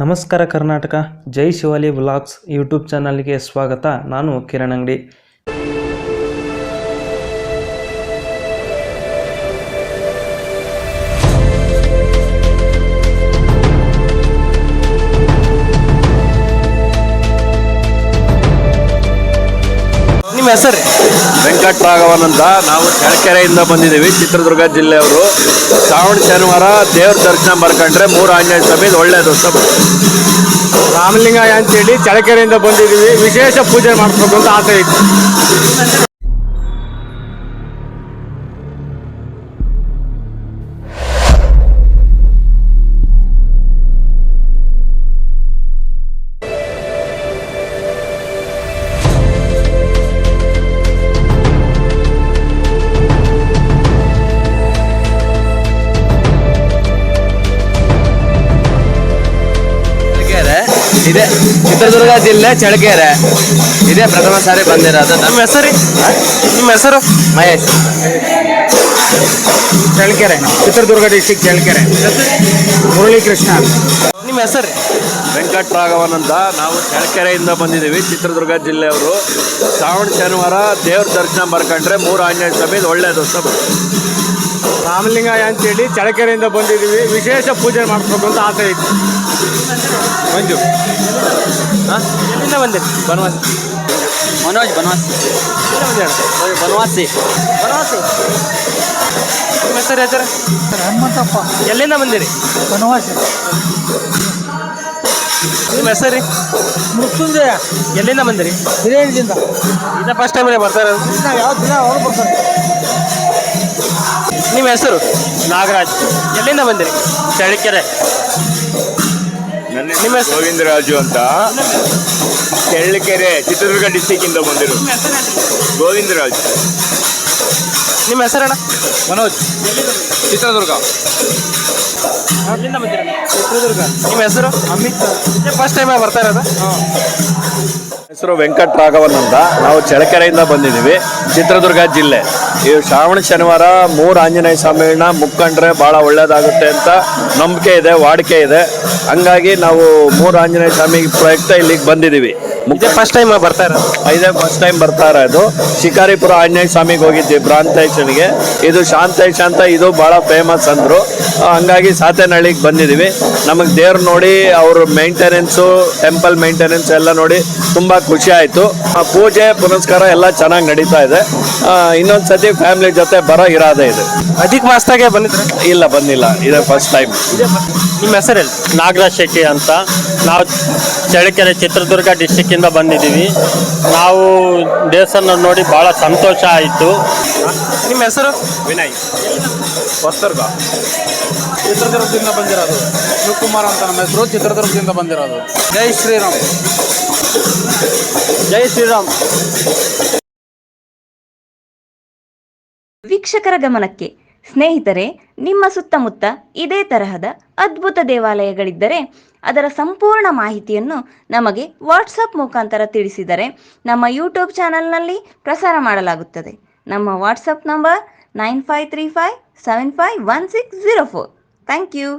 ನಮಸ್ಕಾರ Karnataka. Jai Shivali vlogs YouTube ಚಾನಲ್ಗೆ ಸ್ವಾಗತ. ನಾನು ಕಿರಣ್ ಅಂಗಡಿ. ನಿಮ್ಮ ಹೆಸರು? ವೆಂಕಟರಾಘವನ್ ಅಂತ. ನಾವು ಚಳ್ಳಕೆರೆಯಿಂದ ಬಂದಿದ್ದೀವಿ. ಚಿತ್ರದುರ್ಗ ಜಿಲ್ಲೆಯವರು. ಶ್ರಾವಣ ಶನಿವಾರ ದೇವ್ರ ದರ್ಶನ ಬರ್ಕೊಂಡ್ರೆ ಮೂರು ಆಂಜನೇಯ ಸ್ವಾಮಿ ಒಳ್ಳೆಯದು ಅಂತ ರಾಮಲಿಂಗ ಅಂತೇಳಿ ಚಳ್ಳಕೆರೆಯಿಂದ ಬಂದಿದ್ದೀವಿ. ವಿಶೇಷ ಪೂಜೆ ಮಾಡಿಸ್ಬೇಕು ಅಂತ ಆಸೆ ಇತ್ತು ಇದೆ. ಚಿತ್ರದುರ್ಗ ಜಿಲ್ಲೆ ಚಳ್ಳಕೆರೆ. ಇದೇ ಪ್ರಥಮ ಸಾರಿ ಬಂದಿರೋದು. ನಮ್ಮ ಹೆಸರು? ನಿಮ್ಮ ಹೆಸರು? ಮಹೇಶ್. ಚಳ್ಳಕೆರೆ. ಚಿತ್ರದುರ್ಗ ಡಿಸ್ಟಿಕ್ ಚಳ್ಳಕೆರೆ. ಮುರಳಿ ಕೃಷ್ಣ ನಿಮ್ಮ ಹೆಸರು? ವೆಂಕಟರಾಘವನ್ ಅಂತ. ನಾವು ಚಳ್ಳಕೆರೆಯಿಂದ ಬಂದಿದ್ದೀವಿ ಚಿತ್ರದುರ್ಗ ಜಿಲ್ಲೆಯವರು. ಶ್ರಾವಣ ಶನಿವಾರ ದೇವ್ರ ದರ್ಶನ ಬರ್ಕೊಂಡ್ರೆ ಮೂರು ಆಂಜನೇಯ ಸ್ವಾಮಿ ಒಳ್ಳೆಯದು ಸಬ್ ರಾಮಲಿಂಗಾಯ ಅಂತೇಳಿ ಚಳ್ಳಕೆರೆಯಿಂದ ಬಂದಿದ್ದೀವಿ. ವಿಶೇಷ ಪೂಜೆ ಮಾಡಿಸ್ಬೇಕು ಅಂತ ಆಸೆ ಇತ್ತು ಮಂಜು ಎಲ್ಲಿಂದ ಬಂದಿರಿ? ಬನವಾಸಿ. ಮನೋಜ್ ಬನವಾಸಿ. ಬನವಾಸಿ. ಬನವಾಸಿ. ನಿಮ್ಮ ಹೆಸರು ಹೆಸರು? ಹನುಮಂತಪ್ಪ. ಎಲ್ಲಿಂದ ಬಂದಿರಿ? ಬನವಾಸಿ ನಿಮ್ಮ ಹೆಸರು ಮೃತ್ಯುಂಜಯ. ಎಲ್ಲಿಂದ ಬಂದಿರಿ? ಹಿರಿಯರಿಂದ ಇದ ಫಸ್ಟ್ ಟೈಮ್ ಬರ್ತಾ ಇರೋದು? ಯಾವ ದಿನ ಅವ್ರು ಬರ್ತಾರೆ. ನಿಮ್ಮ ಹೆಸರು? ನಾಗರಾಜ್. ಎಲ್ಲಿಂದ ಬಂದಿರಿ? ಚಳ್ಳಕೆರೆ. ನನ್ನ ನಿಮ್ಮ ಹೆಸರು? ಗೋವಿಂದರಾಜು ಅಂತ. ಚಳ್ಳಕೆರೆ ಚಿತ್ರದುರ್ಗ ಡಿಸ್ಟಿಕ್ ಇಂದ ಬಂದಿರು ಗೋವಿಂದರಾಜ್. ನಿಮ್ಮ ಹೆಸರಣ್ಣ? ಮನೋಜ್. ಚಿತ್ರದುರ್ಗ. ಬಂದಿರಿ ಚಿತ್ರದುರ್ಗ. ನಿಮ್ಮ ಹೆಸರು? ಅಮಿತ್ ಫಸ್ಟ್ ಟೈಮ್ ಬರ್ತಾ ಇರೋದು? ಹೆಸರು ವೆಂಕಟರಾಘವನ್ ಅಂತ. ನಾವು ಚಳಕೆರೆಯಿಂದ ಬಂದಿದ್ದೀವಿ ಚಿತ್ರದುರ್ಗ ಜಿಲ್ಲೆ. ಈ ಶ್ರಾವಣ ಶನಿವಾರ ಮೂರು ಆಂಜನೇಯ ಸ್ವಾಮಿಗಳನ್ನ ಮುಕ್ಕೊಂಡ್ರೆ ಭಾಳ ಒಳ್ಳೇದಾಗುತ್ತೆ ಅಂತ ನಂಬಿಕೆ ಇದೆ ವಾಡಿಕೆ ಇದೆ. ಹಂಗಾಗಿ ನಾವು ಮೂರು ಆಂಜನೇಯ ಸ್ವಾಮಿ ಪ್ರಯುಕ್ತ ಇಲ್ಲಿಗೆ ಬಂದಿದ್ದೀವಿ. ಇದೇ ಫಸ್ಟ್ ಟೈಮ್ ಬರ್ತಾ ಇರೋದು ಇದೇ ಫಸ್ಟ್ ಟೈಮ್ ಬರ್ತಾ ಇರೋದು ಶಿಕಾರಿಪುರ ಆಂಜನೇಯ ಸ್ವಾಮಿಗೆ ಹೋಗಿದ್ವಿ ಪ್ರಾಂತೇಶನಿಗೆ ಇದು ಶಾಂತೇಶ ಅಂತ ಇದು ಭಾಳ ಫೇಮಸ್ ಅಂದರು. ಹಂಗಾಗಿ ಸಾತೇನಹಳ್ಳಿಗೆ ಬಂದಿದ್ದೀವಿ ನಮಗೆ ದೇವ್ರು ನೋಡಿ ಅವ್ರ ಮೇಂಟೆನೆನ್ಸು ಟೆಂಪಲ್ ಮೇಂಟೆನೆನ್ಸ್ ಎಲ್ಲ ನೋಡಿ ತುಂಬ ಖುಷಿ ಆಯಿತು. ಪೂಜೆ ಪುನಸ್ಕಾರ ಎಲ್ಲ ಚೆನ್ನಾಗಿ ನಡೀತಾ ಇದೆ. ಇನ್ನೊಂದು ಸತಿ ಫ್ಯಾಮಿಲಿ ಜೊತೆ ಬರೋ ಇರಾದೆ ಇದೆ. ಅಧಿಕ ಮಾಸ್ತಾಗೆ ಬಂದಿದ್ರೆ? ಇಲ್ಲ ಬಂದಿಲ್ಲ. ಇದೆ ಫಸ್ಟ್ ಟೈಮ್ ನಿಮ್ಮ ಹೆಸರು ಹೇಳಿ ನಾಗರಾಜ್ ಶೆಟ್ಟಿ ಅಂತ. ನಾವು ಚಳ್ಳಕೆರೆ ಚಿತ್ರದುರ್ಗ ಡಿಸ್ಟಿಕ್ಕಿಂದ ಬಂದಿದ್ದೀವಿ. ನಾವು ದೇವಸ್ಥಾನ ನೋಡಿ ಭಾಳ ಸಂತೋಷ ಆಯಿತು. ನಿಮ್ಮ ಹೆಸರು? ವಿನಯ್. ಹೊಸದುರ್ಗ. ಚಿತ್ರದುರ್ಗದಿಂದ ಬಂದಿರೋದು. ಶಿವಕುಮಾರ್ ಅಂತ ನಮ್ಮ ಹೆಸರು. ಚಿತ್ರದುರ್ಗದಿಂದ ಬಂದಿರೋದು. ಜೈ ಶ್ರೀರಾಮ್. ಜೈ ಶ್ರೀರಾಮ್. ವೀಕ್ಷಕರ ಗಮನಕ್ಕೆ. ಸ್ನೇಹಿತರೆ, ನಿಮ್ಮ ಸುತ್ತಮುತ್ತ ಇದೇ ತರಹದ ಅದ್ಭುತ ದೇವಾಲಯಗಳಿದ್ದರೆ, ಅದರ ಸಂಪೂರ್ಣ ಮಾಹಿತಿಯನ್ನು ನಮಗೆ ವಾಟ್ಸಪ್ ಮುಖಾಂತರ ತಿಳಿಸಿದರೆ, ನಮ್ಮ ಯೂಟ್ಯೂಬ್ ಚಾನಲ್ನಲ್ಲಿ ಪ್ರಸಾರ ಮಾಡಲಾಗುತ್ತದೆ. ನಮ್ಮ WhatsApp number nine five three five seven five one six zero four. Thank you.